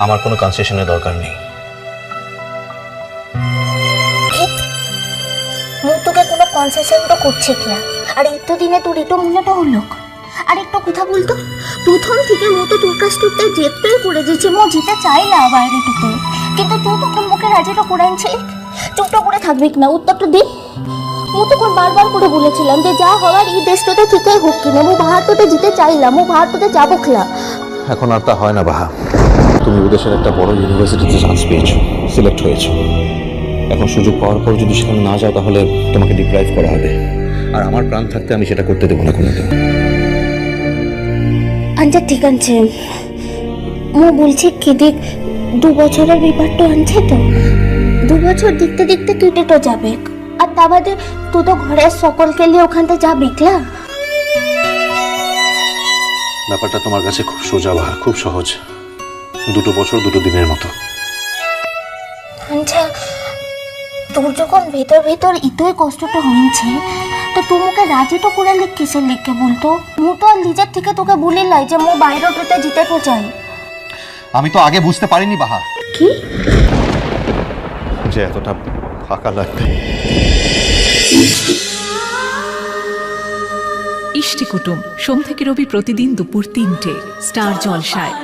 আমার কোনো কনসেশনের দরকার নেই। মুখ তোকে কোনো কনসেশন তো করছে কিনা আর? এতো দিনে তোর এটো মনেটা হলো আর একটা কথা বলতো প্রথম থেকে মো তো তোর কাছ থেকে জেদটাই করে দিয়েছে মো যেতে চাই না বাইরে টুতে কিন্তু তুই তখন মুখে রাজিটা করে আনছিলি? চুপটা করে থাকবি না উত্তরটা দে। মু তখন বারবার করে বলেছিলাম যে যা হওয়ার এই দেশটাতে ঠিকই হোক কিনা মু ভারততে যেতে চাইলাম মু ভারততে যাব খেলা এখন আর তা হয় না বাহা। তুমি বিদেশের একটা বড় ইউনিভার্সিটিতে চান্স পেয়েছ সিলেক্ট হয়েছো। এখন সুযোগ পাওয়ার পর যদি সেখানে না যাও তাহলে তোমাকে ডিপ্রাইভ করা হবে। আর আমার প্রাণ থাকতে আমি সেটা করতে দেবো না কোনোদিন। আচ্ছা ঠিক আছে। ও বলছি কি দেখ দু বছরের ব্যাপারটা আনছে তো। দু বছর দেখতে দেখতে কেটে তো যাবে। আর তা বাদে তুই তো ঘরের সকলকে নিয়ে ওখান থেকে যাবি ক্লা ব্যাপারটা তোমার কাছে খুব সোজা খুব সহজ। দুটো বছর দুটো দিনের মতো। আচ্ছা তোর যখন ভেতর ভেতর ইতোই কষ্টটা হয়েছে তো তুই মুখে রাজি তো করে লিখ কিসের লিখকে বলতো? মু তো আর থেকে তোকে বলিলাই যে মু বাইরে টুতে জিতে তো চাই। আমি তো আগে বুঝতে পারিনি বাহা। কি? যে এতটা ফাঁকা লাগবে। ইষ্টি কুটুম সোম থেকে রবি প্রতিদিন দুপুর তিনটে স্টার জলসায়।